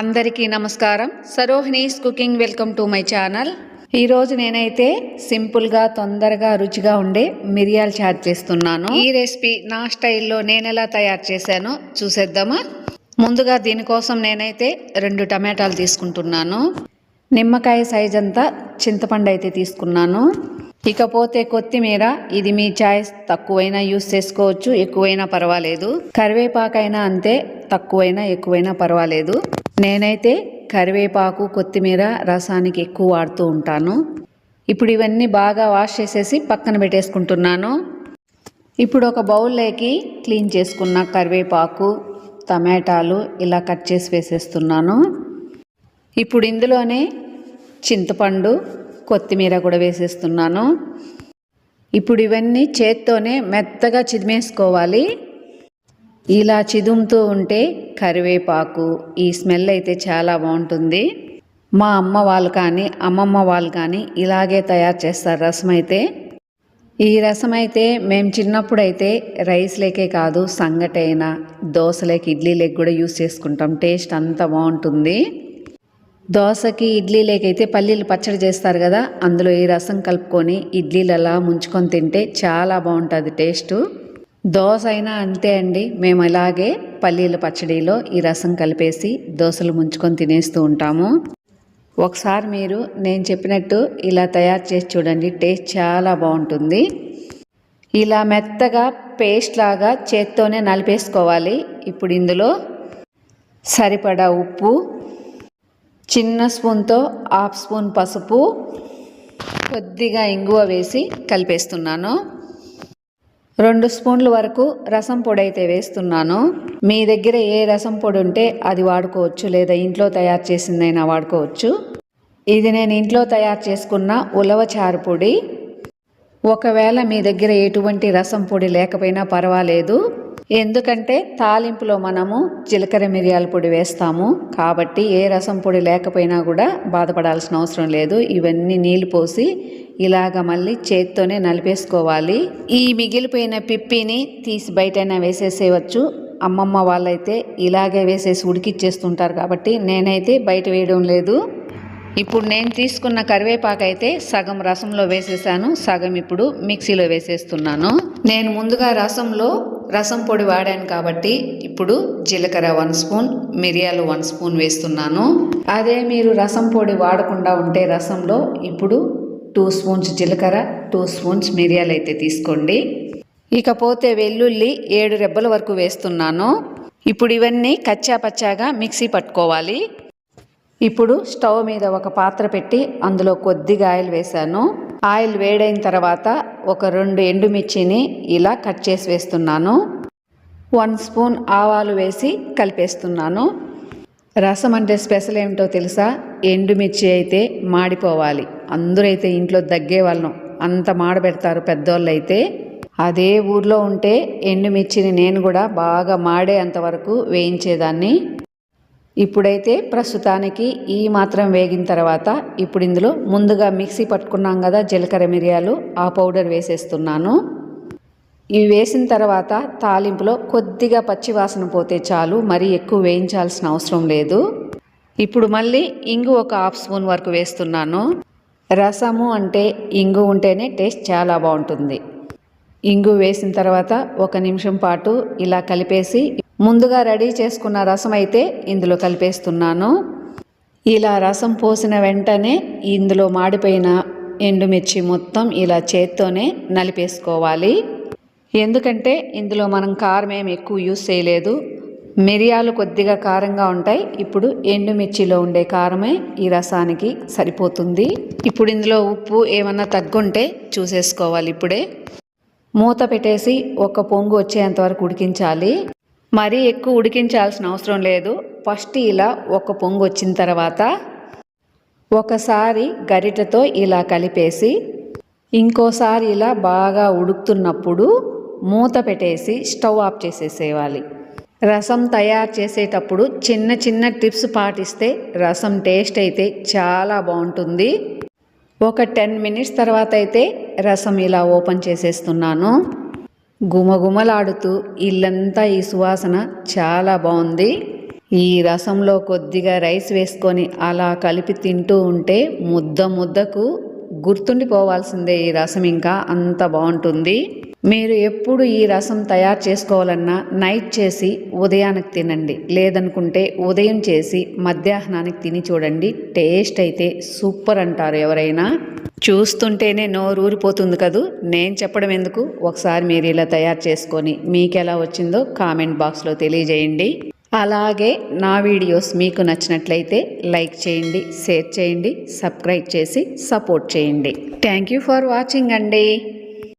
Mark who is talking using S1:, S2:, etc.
S1: అందరికీ నమస్కారం. సరోహిణీస్ cooking welcome to my channel. ఈరోజు నేనైతే సింపుల్గా తొందరగా రుచిగా ఉండే మిరియాలు చాట్ చేస్తున్నాను. ఈ రెసిపీ నా స్టైల్లో నేను ఎలా తయారు చేశానో చూసేద్దామా? ముందుగా దీనికోసం నేనైతే రెండు టమాటాలు తీసుకుంటున్నాను. నిమ్మకాయ సైజ్ అంతా చింతపండు అయితే తీసుకున్నాను. ఇకపోతే కొత్తిమీర ఇది మీ చాయిస్ తక్కువైనా యూస్ చేసుకోవచ్చు ఎక్కువైనా పర్వాలేదు. కరివేపాకైనా అంతే తక్కువైనా ఎక్కువైనా పర్వాలేదు. నేనైతే కరివేపాకు కొత్తిమీర రసానికి ఎక్కువ వాడుతూ ఉంటాను. ఇప్పుడు ఇవన్నీ బాగా వాష్ చేసేసి పక్కన పెట్టేసుకుంటున్నాను. ఇప్పుడు ఒక బౌల్లోకి క్లీన్ చేసుకున్న కరివేపాకు టమాటాలు ఇలా కట్ చేసి వేసేస్తున్నాను. ఇప్పుడు ఇందులోనే చింతపండు కొత్తిమీర కూడా వేసేస్తున్నాను. ఇప్పుడు ఇవన్నీ చేత్తోనే మెత్తగా చిదిమేసుకోవాలి. ఇలా చిదుముతూ ఉంటే కరివేపాకు ఈ స్మెల్ అయితే చాలా బాగుంటుంది. మా అమ్మ వాళ్ళు కానీ అమ్మమ్మ వాళ్ళు కానీ ఇలాగే తయారు చేస్తారు రసం అయితే. ఈ రసం అయితే మేము చిన్నప్పుడు అయితే రైస్లేకే కాదు సంగటైనా దోశలేకి ఇడ్లీలేకి కూడా యూస్ చేసుకుంటాం. టేస్ట్ అంత బాగుంటుంది. దోశకి ఇడ్లీలేకైతే పల్లీలు పచ్చడి చేస్తారు కదా అందులో ఈ రసం కలుపుకొని ఇడ్లీలు అలా ముంచుకొని తింటే చాలా బాగుంటుంది టేస్ట్. దోశ అయినా అంతే అండి. మేము ఇలాగే పల్లీల పచ్చడిలో ఈ రసం కలిపేసి దోశలు ముంచుకొని తినేస్తూ ఉంటాము. ఒకసారి మీరు నేను చెప్పినట్టు ఇలా తయారు చేసి చూడండి టేస్ట్ చాలా బాగుంటుంది. ఇలా మెత్తగా పేస్ట్ లాగా చేత్తోనే నలిపేసుకోవాలి. ఇప్పుడు ఇందులో సరిపడా ఉప్పు చిన్న స్పూన్తో హాఫ్ స్పూన్ పసుపు కొద్దిగా ఇంగువ వేసి కలిపేస్తున్నాను. రెండు స్పూన్ల వరకు రసం పొడి అయితే వేస్తున్నాను. మీ దగ్గర ఏ రసం పొడి ఉంటే అది వాడుకోవచ్చు లేదా ఇంట్లో తయారు చేసిందైనా వాడుకోవచ్చు. ఇది నేను ఇంట్లో తయారు చేసుకున్న ఉలవ చారు పొడి. ఒకవేళ మీ దగ్గర ఎటువంటి రసం పొడి లేకపోయినా పర్వాలేదు. ఎందుకంటే తాలింపులో మనము జీలకర్ర మిరియాల పొడి వేస్తాము. కాబట్టి ఏ రసం పొడి లేకపోయినా కూడా బాధపడాల్సిన అవసరం లేదు. ఇవన్నీ నీళ్ళు పోసి ఇలాగ మళ్ళీ చేత్తోనే నలిపేసుకోవాలి. ఈ మిగిలిపోయిన పిప్పిని తీసి బయటైనా వేసేసేయవచ్చు. అమ్మమ్మ వాళ్ళైతే ఇలాగే వేసేసి ఉడికిచ్చేస్తుంటారు కాబట్టి నేనైతే బయట వేయడం లేదు. ఇప్పుడు నేను తీసుకున్న కరివేపాకు అయితే సగం రసంలో వేసేసాను. సగం ఇప్పుడు మిక్సీలో వేసేస్తున్నాను. నేను ముందుగా రసంలో రసం పొడి వాడాను కాబట్టి ఇప్పుడు జీలకర్ర వన్ స్పూన్ మిరియాలు వన్ స్పూన్ వేస్తున్నాను. అదే మీరు రసం పొడి వాడకుండా ఉంటే రసంలో ఇప్పుడు టూ స్పూన్స్ జీలకర్ర టూ స్పూన్స్ మిరియాలు అయితే తీసుకోండి. ఇకపోతే వెల్లుల్లి ఏడు రెబ్బల వరకు వేస్తున్నాను. ఇప్పుడు ఇవన్నీ కచ్చా పచ్చాగా మిక్సీ పట్టుకోవాలి. ఇప్పుడు స్టవ్ మీద ఒక పాత్ర పెట్టి అందులో కొద్దిగా ఆయిల్ వేశాను. ఆయిల్ వేడైన తర్వాత ఒక రెండు ఎండుమిర్చిని ఇలా కట్ చేసి వేస్తున్నాను. వన్ స్పూన్ ఆవాలు వేసి కలిపేస్తున్నాను. రసం అంటే స్పెషల్ ఏమిటో తెలుసా? ఎండుమిర్చి అయితే మాడిపోవాలి. అందరైతే ఇంట్లో దగ్గే వాళ్ళం అంత మాడబెడతారు పెద్దోళ్ళు అయితే అదే ఊర్లో ఉంటే ఎండుమిర్చిని నేను కూడా బాగా మాడే అంతవరకు వేయించేదాన్ని. ఇప్పుడైతే ప్రస్తుతానికి ఈ మాత్రం వేగిన తర్వాత ఇప్పుడు ఇందులో ముందుగా మిక్సీ పట్టుకున్నాం కదా జీలకర్ర మిరియాలు ఆ పౌడర్ వేసేస్తున్నాను. ఇవి వేసిన తర్వాత తాలింపులో కొద్దిగా పచ్చివాసన పోతే చాలు మరీ ఎక్కువ వేయించాల్సిన అవసరం లేదు. ఇప్పుడు మళ్ళీ ఇంగు ఒక హాఫ్ స్పూన్ వరకు వేస్తున్నాను. రసము అంటే ఇంగు ఉంటేనే టేస్ట్ చాలా బాగుంటుంది. ఇంగు వేసిన తర్వాత ఒక నిమిషం పాటు ఇలా కలిపేసి ముందుగా రెడీ చేసుకున్న రసం అయితే ఇందులో కలిపేస్తున్నాను. ఇలా రసం పోసిన వెంటనే ఇందులో మాడిపోయిన ఎండుమిర్చి మొత్తం ఇలా చేత్తోనే నలిపేసుకోవాలి. ఎందుకంటే ఇందులో మనం కారం ఏమి ఎక్కువ యూస్ చేయలేదు. మిరియాలు కొద్దిగా కారంగా ఉంటాయి. ఇప్పుడు ఎండుమిర్చిలో ఉండే కారమే ఈ రసానికి సరిపోతుంది. ఇప్పుడు ఇందులో ఉప్పు ఏమన్నా తగ్గుంటే చూసేసుకోవాలి ఇప్పుడే. మూత పెట్టేసి ఒక పొంగు వచ్చేంత వరకు ఉడికించాలి. మరీ ఎక్కువ ఉడికించాల్సిన అవసరం లేదు. ఫస్ట్ ఇలా ఒక పొంగు వచ్చిన తర్వాత ఒకసారి గరిటతో ఇలా కలిపేసి ఇంకోసారి ఇలా బాగా ఉడుకుతున్నప్పుడు మూత పెట్టేసి స్టవ్ ఆఫ్ చేసేసేయాలి. రసం తయారు చేసేటప్పుడు చిన్న చిన్న టిప్స్ పాటిస్తే రసం టేస్ట్ అయితే చాలా బాగుంటుంది. ఒక టెన్ మినిట్స్ తర్వాత అయితే రసం ఇలా ఓపెన్ చేసేస్తున్నాను. గుమగుమలాడుతూ ఇల్లంతా ఈ సువాసన చాలా బాగుంది ఈ రసంలో కొద్దిగా రైస్ వేసుకొని అలా కలిపి తింటూ ఉంటే ముద్ద ముద్దకు గుర్తుండిపోవాల్సిందే ఈ రసం ఇంకా అంత బాగుంటుంది మీరు ఎప్పుడు ఈ రసం తయారు చేసుకోవాలన్నా నైట్ చేసి ఉదయానికి తినండి. లేదనుకుంటే ఉదయం చేసి మధ్యాహ్నానికి తిని చూడండి. టేస్ట్ అయితే సూపర్ అంటారు ఎవరైనా. చూస్తుంటేనే నోరు ఊరిపోతుంది కదూ? నేను చెప్పడం ఎందుకు? ఒకసారి మీరు ఇలా తయారు చేసుకొని మీకు ఎలా వచ్చిందో కామెంట్ బాక్స్లో తెలియజేయండి. అలాగే నా వీడియోస్ మీకు నచ్చినట్లయితే లైక్ చేయండి షేర్ చేయండి సబ్స్క్రైబ్ చేసి సపోర్ట్ చేయండి. థ్యాంక్ యూ ఫర్ వాచింగ్ అండి.